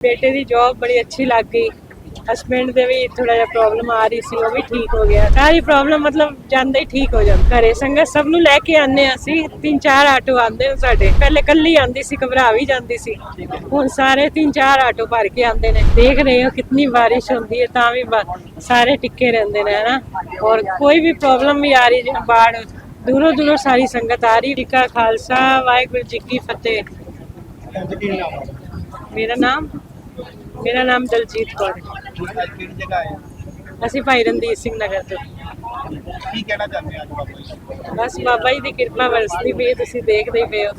ਬੇਟੇ ਦੀ ਜੌਬ ਬੜੀ ਅੱਛੀ ਲੱਗ ਗਈ। ਹਸਬੈਂਡ ਦੇ ਵੀ ਥੋੜਾ ਜਿਹਾ ਪ੍ਰੋਬਲਮ ਆ ਰਹੀ ਸੀ ਉਹ ਵੀ ਠੀਕ ਹੋ ਗਿਆ। ਸਾਰੀ ਪ੍ਰੋਬਲਮ ਮਤਲਬ ਜਾਂਦੇ ਹੀ ਠੀਕ ਹੋ ਜਾਂਦਾ। ਘਰੇ ਸੰਗਤ ਸਭ ਨੂੰ ਲੈ ਕੇ ਆਨੇ ਅਸੀਂ ਤਿੰਨ ਚਾਰ ਆਟੋ ਆਂਦੇ ਨੇ ਸਾਡੇ। ਪਹਿਲੇ ਕੱਲੀ ਆਂਦੀ ਸੀ ਘਬਰਾ ਵੀ ਜਾਂਦੀ ਸੀ। ਹੁਣ ਸਾਰੇ ਤਿੰਨ ਚਾਰ ਆਟੋ ਭਰ ਕੇ ਆਂਦੇ ਨੇ। ਦੇਖ ਰਹੇ ਹੋ ਕਿੰਨੀ ਬਾਰਿਸ਼ ਹੁੰਦੀ ਹੈ ਤਾਂ ਵੀ ਸਾਰੇ ਟਿੱਕੇ ਰਹਿੰਦੇ ਨੇ ਹਨਾ? ਔਰ ਕੋਈ ਵੀ ਪ੍ਰੋਬਲਮ ਵੀ ਆ ਰਹੀ ਜਿਵੇਂ ਬਾੜ ਦੂਰੋਂ ਦੂਰੋਂ ਸਾਰੀ ਸੰਗਤ ਆ ਰਹੀ। ਟਿੱਕਾ ਖਾਲਸਾ ਵਾਹਿਗੁਰੂ ਜੀ ਕੀ ਫਤਿਹ। ਮੇਰਾ ਨਾਮ ਮੇਰਾ ਨਾਮ ਦਲਜੀਤ ਕੌਰ ਹੈ। ਅੱਜ ਕਿਹੜੀ ਜਗ੍ਹਾ ਹੈ? ਅਸੀਂ ਭਾਈ ਰਣਜੀਤ ਸਿੰਘ ਨਗਰ ਤੋਂ। ਕੀ ਕਹਿਣਾ ਚਾਹੁੰਦੇ ਹੋ ਅੱਜ ਬਾਬਾ ਜੀ? ਬਸ ਬਾਬਾ ਜੀ ਦੀ ਕਿਰਪਾ ਵਰਸਦੀ ਪਈ ਹੈ, ਤੁਸੀਂ ਦੇਖਦੇ ਹੀ ਪਏ ਹੋ।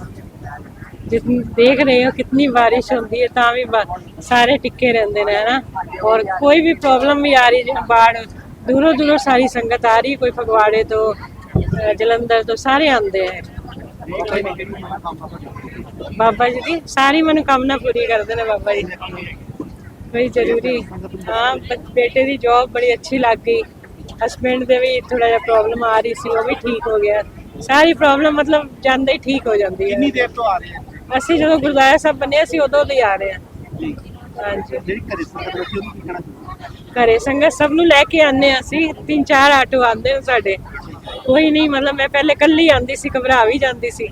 ਜਿਤਨੀ ਦੇਖ ਰਹੇ ਹੋ ਕਿੰਨੀ ਬਾਰਿਸ਼ ਹੁੰਦੀ ਹੈ ਤਾਂ ਵੀ ਬ- ਸਾਰੇ ਟਿੱਕੇ ਰਹਿੰਦੇ ਨੇ ਹਨਾ? ਔਰ ਕੋਈ ਵੀ ਪ੍ਰੋਬਲਮ ਵੀ ਆ ਰਹੀ ਜਿਵੇਂ ਬਾੜ ਦੂਰੋਂ ਦੂਰੋਂ ਸਾਰੀ ਸੰਗਤ ਆ ਰਹੀ ਕੋਈ ਫਗਵਾੜੇ ਤੋਂ ਅ, ਜਲੰਧਰ ਤੋਂ ਸਾਰੇ ਆਉਂਦੇ ਹੈ ਬਾਬਾ ਜੀ ਦੀ ਸਾਰੀ ਮਨੋਕਾਮਨਾ ਪੂਰੀ ਕਰਦੇ ਨੇ ਬਾਬਾ ਜੀ ਬਈ ਜ਼ਰੂਰੀ। ਹਾਂ ਬੇਟੇ ਦੀ ਜੌਬ ਬੜੀ ਅੱਛੀ ਲੱਗ ਗਈ। ਹਸਬੈਂਡ ਦੇ ਵੀ ਥੋੜਾ ਜਿਹਾ ਪ੍ਰੋਬਲਮ ਆ ਰਹੀ ਸੀ ਉਹ ਵੀ ਠੀਕ ਹੋ ਗਿਆ। ਸਾਰੀ ਪ੍ਰੋਬਲਮ ਮਤਲਬ ਜਾਂਦੇ ਹੀ ਠੀਕ ਹੋ ਜਾਂਦੀ ਹੈ। ਕਿੰਨੀ ਦੇਰ ਤੋਂ ਆ ਰਹੇ ਹੈ ਅਸੀਂ ਜਦੋਂ ਗੁਰਦੁਆਰਾ ਸਾਹਿਬ ਬੰਨੇ ਅਸੀਂ ਉਦੋਂ ਦੇ ਆ ਰਹੇ ਹਾਂ ਹਾਂਜੀ। ਜਿਹੜੀ ਘਰੇ ਸੰਗਤ ਬੈਠੀ ਉਹਨੂੰ ਕੀ ਕਹਿਣਾ ਘਰੇ ਸੰਗਤ ਸਭ ਨੂੰ ਲੈ ਕੇ ਆਨੇ ਅਸੀਂ। ਤਿੰਨ ਚਾਰ ਆਟੋ ਆਂਦੇ ਨੇ ਸਾਡੇ। ਕੋਈ ਨਹੀਂ ਮਤਲਬ ਮੈਂ ਪਹਿਲੇ ਕੱਲੀ ਆਂਦੀ ਸੀ ਘਬਰਾ ਵੀ ਜਾਂਦੀ ਸੀ।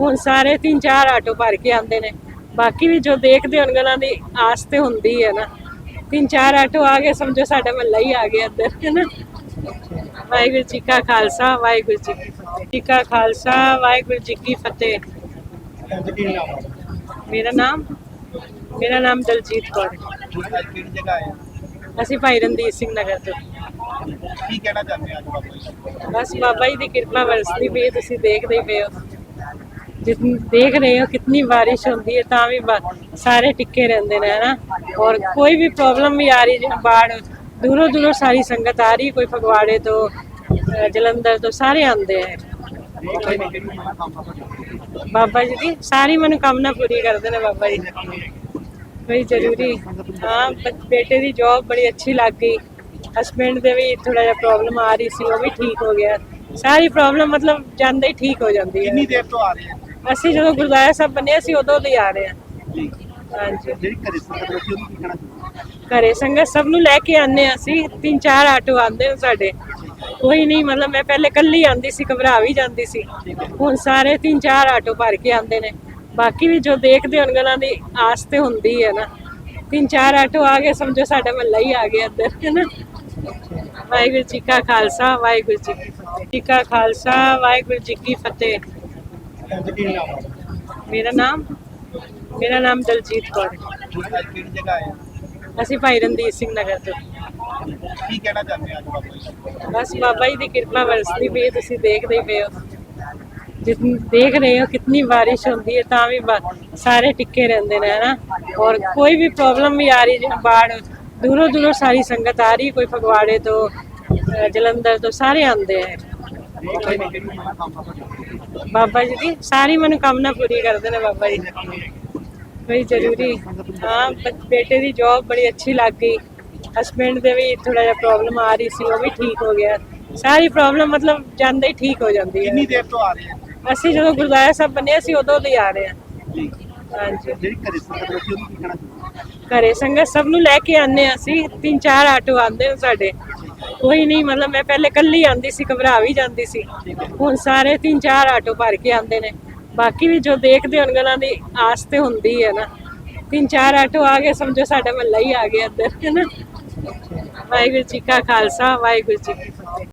ਹੁਣ ਸਾਰੇ ਤਿੰਨ ਚਾਰ ਆਟੋ ਭਰ ਕੇ ਆਂਦੇ ਨੇ। ਬਾਕੀ ਵੀ ਜੋ ਦੇਖਦੇ ਹੋਣ ਗਲਾਂ ਦੀ ਆਸ ਤੇ ਹੁੰਦੀ ਹੈ ਨਾ। ਤਿੰਨ ਚਾਰ ਆਟੋ ਆ ਗਏ ਸਮਝੋ ਸਾਡਾ ਮਹੱਲਾ ਹੀ ਆ ਗਿਆ ਇੱਧਰ ਹੈ ਨਾ। ਵਾਹਿਗੁਰੂ ਜੀ ਕਾ ਖਾਲਸਾ ਵਾਹਿਗੁਰੂ ਜੀ ਕੀ ਫਤਿਹ। ਜੀ ਕਾ ਖਾਲਸਾ ਵਾਹਿਗੁਰੂ ਜੀ ਕੀ ਫਤਿਹ। ਮੇਰਾ ਨਾਮ ਮੇਰਾ ਨਾਮ ਦਲਜੀਤ ਕੌਰ ਹੈ? ਅਸੀਂ ਭਾਈ ਰਣਜੀਤ ਸਿੰਘ ਨਗਰ ਤੋਂ। ਕੀ ਕਹਿਣਾ ਚਾਹੁੰਦੇ ਹੋ ਅੱਜ ਬਾਬਾ ਜੀ? ਬਸ ਬਾਬਾ ਜੀ ਦੀ ਕਿਰਪਾ ਵਰਸਦੀ ਪਈ ਤੁਸੀਂ ਦੇਖਦੇ ਪਏ ਹੋ। ਜਿਤਨੀ ਦੇਖ ਰਹੇ ਹੋ ਕਿੰਨੀ ਬਾਰਿਸ਼ ਹੁੰਦੀ ਹੈ, ਤਾਂ ਵੀ ਸਾਰੇ ਟਿੱਕੇ ਰਹਿੰਦੇ ਨੇ, ਹਨਾ? ਔਰ ਕੋਈ ਵੀ ਪ੍ਰੋਬਲਮ ਵੀ ਆ ਰਹੀ, ਜਿਵੇਂ ਬਾੜ, ਦੂਰੋਂ ਦੂਰੋਂ ਸਾਰੀ ਸੰਗਤ ਆ ਰਹੀ, ਕੋਈ ਫਗਵਾੜੇ ਤੋਂ ਜਲੰਧਰ ਤੋਂ, ਸਾਰੇ ਆਉਂਦੇ ਆ। ਬਾਬਾ ਜੀ ਦੀ ਸਾਰੀ ਮਨੋਕਾਮਨਾ ਪੂਰੀ ਕਰਦੇ ਨੇ ਬਾਬਾ ਜੀ। ਬਈ ਜ਼ਰੂਰੀ, ਹਾਂ ਬੇਟੇ ਦੀ ਜੌਬ ਬੜੀ ਅੱਛੀ ਲੱਗ ਗਈ। ਹਸਬੈਂਡ ਦੇ ਵੀ ਥੋੜਾ ਜਿਹਾ ਪ੍ਰੋਬਲਮ ਆ ਰਹੀ ਸੀ ਉਹ ਵੀ ਠੀਕ ਹੋ ਗਿਆ। ਸਾਰੀ ਪ੍ਰੋਬਲਮ ਮਤਲਬ ਜਾਂਦੇ ਹੀ ਠੀਕ ਹੋ ਜਾਂਦੀ ਹੈ। ਕਿੰਨੀ ਦੇਰ ਤੋਂ ਆ ਰਹੇ ਹੈ ਅਸੀਂ ਜਦੋਂ ਗੁਰਦੁਆਰਾ ਸਾਹਿਬ ਬੰਨੇ ਅਸੀਂ ਉਦੋਂ ਦੇ ਆ ਰਹੇ ਹਾਂ। ਜੀ। ਹਾਂਜੀ। ਜਿਹੜੀ ਘਰੇ ਸੰਗਤ ਬੈਠੀ ਉਹਨੂੰ ਕੀ ਕਹਿਣਾ ਚਾਹੁੰਦੇ? ਘਰੇ ਸੰਗਤ ਸਭ ਨੂੰ ਲੈ ਕੇ ਆਨੇ ਅਸੀਂ। ਤਿੰਨ ਚਾਰ ਆਟੋ ਆਂਦੇ ਨੇ ਸਾਡੇ। ਕੋਈ ਨਹੀਂ ਮਤਲਬ ਮੈਂ ਪਹਿਲੇ ਕੱਲੀ ਆਂਦੀ ਸੀ ਘਬਰਾ ਵੀ ਜਾਂਦੀ ਸੀ। ਹੁਣ ਸਾਰੇ ਤਿੰਨ ਚਾਰ ਆਟੋ ਭਰ ਕੇ ਆਂਦੇ ਨੇ। ਬਾਕੀ ਵੀ ਜੋ ਦੇਖਦੇ ਹੋਣ ਗਲਾਂ ਦੀ ਆਸ ਤੇ ਹੁੰਦੀ ਹੈ ਨਾ। ਤਿੰਨ ਚਾਰ ਆਟੋ ਆ ਗਏ ਸਮਝੋ ਸਾਡਾ ਮਹੱਲਾ ਹੀ ਆ ਗਿਆ ਇੱਧਰ ਹੈ ਨਾ। ਵਾਹਿਗੁਰੂ ਜੀ ਕਾ ਖਾਲਸਾ ਵਾਹਿਗੁਰੂ ਜੀ ਕੀ ਫਤਿਹ। ਜੀ ਕਾ ਖਾਲਸਾ ਵਾਹਿਗੁਰੂ ਜੀ ਕੀ ਫਤਿਹ। ਮੇਰਾ ਨਾਮ ਮੇਰਾ ਨਾਮ ਦਲਜੀਤ ਕੌਰ ਹੈ। ਕਿਹੜੀ ਜਗ੍ਹਾ ਅਸੀਂ ਭਾਈ ਰਣਜੀਤ ਸਿੰਘ ਨਗਰ ਤੋਂ। ਕੀ ਕਹਿਣਾ ਚਾਹੁੰਦੇ ਹੋ ਅੱਜ ਬਾਬਾ ਜੀ? ਬਸ ਬਾਬਾ ਜੀ ਦੀ ਕਿਰਪਾ ਵਰਸਦੀ ਪਈ ਹੈ, ਤੁਸੀਂ ਦੇਖਦੇ ਹੀ ਪਏ ਹੋ। ਜਿਤਨੀ ਦੇਖ ਰਹੇ ਹੋ ਕਿੰਨੀ ਬਾਰਿਸ਼ ਹੁੰਦੀ ਹੈ ਤਾਂ ਵੀ ਬ- ਸਾਰੇ ਟਿੱਕੇ ਰਹਿੰਦੇ ਨੇ ਹਨਾ? ਔਰ ਕੋਈ ਵੀ ਪ੍ਰੋਬਲਮ ਵੀ ਆ ਰਹੀ ਜਿਵੇਂ ਬਾੜ ਦੂਰੋਂ ਦੂਰੋਂ ਸਾਰੀ ਸੰਗਤ ਆ ਰਹੀ ਕੋਈ ਫਗਵਾੜੇ ਤੋਂ ਜਲੰਧਰ ਤੋਂ ਸਾਰੇ ਆਉਂਦੇ ਹੈ ਬਾਬਾ ਜੀ ਦੀ ਸਾਰੀ ਮਨੋਕਾਮਨਾ ਪੂਰੀ ਕਰਦੇ ਨੇ ਬਾਬਾ ਜੀ। ਬਈ ਜ਼ਰੂਰੀ ਹਾਂ ਬੇਟੇ ਦੀ ਜੌਬ ਬੜੀ ਅੱਛੀ ਲੱਗ ਗਈ। ਹਸਬੈਂਡ ਦੇ ਵੀ ਥੋੜਾ ਜਿਹਾ ਪ੍ਰੋਬਲਮ ਆ ਰਹੀ ਸੀ ਉਹ ਵੀ ਠੀਕ ਹੋ ਗਿਆ। ਸਾਰੀ ਪ੍ਰੋਬਲਮ ਮਤਲਬ ਜਾਂਦੇ ਹੀ ਠੀਕ ਹੋ ਜਾਂਦੀ ਹੈ। ਕਿੰਨੀ ਦੇਰ ਤੋਂ ਆ ਰਹੇ ਹੈ ਅਸੀਂ ਜਦੋਂ ਗੁਰਦੁਆਰਾ ਸਾਹਿਬ ਬੰਨੇ ਅਸੀਂ ਉਦੋਂ ਦੇ ਆ ਰਹੇ ਹਾਂ ਹਾਂਜੀ। ਜਿਹੜੀ ਘਰੇ ਸੰਗਤ ਬੈਠੀ ਉਹਨੂੰ ਕੀ ਕਹਿਣਾ ਚਾਹੁੰਦੇ? ਘਰੇ ਸੰਗਤ ਸਭ ਨੂੰ ਲੈ ਕੇ ਆਨੇ ਅਸੀਂ। ਤਿੰਨ ਚਾਰ ਆਟੋ ਆਂਦੇ ਨੇ ਸਾਡੇ। ਕੋਈ ਨਹੀਂ ਮਤਲਬ ਮੈਂ ਪਹਿਲੇ ਕੱਲੀ ਆਂਦੀ ਸੀ ਘਬਰਾ ਵੀ ਜਾਂਦੀ ਸੀ। ਹੁਣ ਸਾਰੇ ਤਿੰਨ ਚਾਰ ਆਟੋ ਭਰ ਕੇ ਆਂਦੇ ਨੇ। ਬਾਕੀ ਵੀ ਜੋ ਦੇਖਦੇ ਹੋਣ ਗਲਾਂ ਦੀ ਆਸ ਤੇ ਹੁੰਦੀ ਹੈ ਨਾ। ਤਿੰਨ ਚਾਰ ਆਟੋ ਆ ਗਏ ਸਮਝੋ ਸਾਡਾ ਮਹੱਲਾ ਹੀ ਆ ਗਿਆ ਇੱਧਰ ਹੈ ਨਾ। ਵਾਹਿਗੁਰੂ ਜੀ ਕਾ ਖਾਲਸਾ ਵਾਹਿਗੁਰੂ ਜੀ ਕੀ ਫਤਿਹ।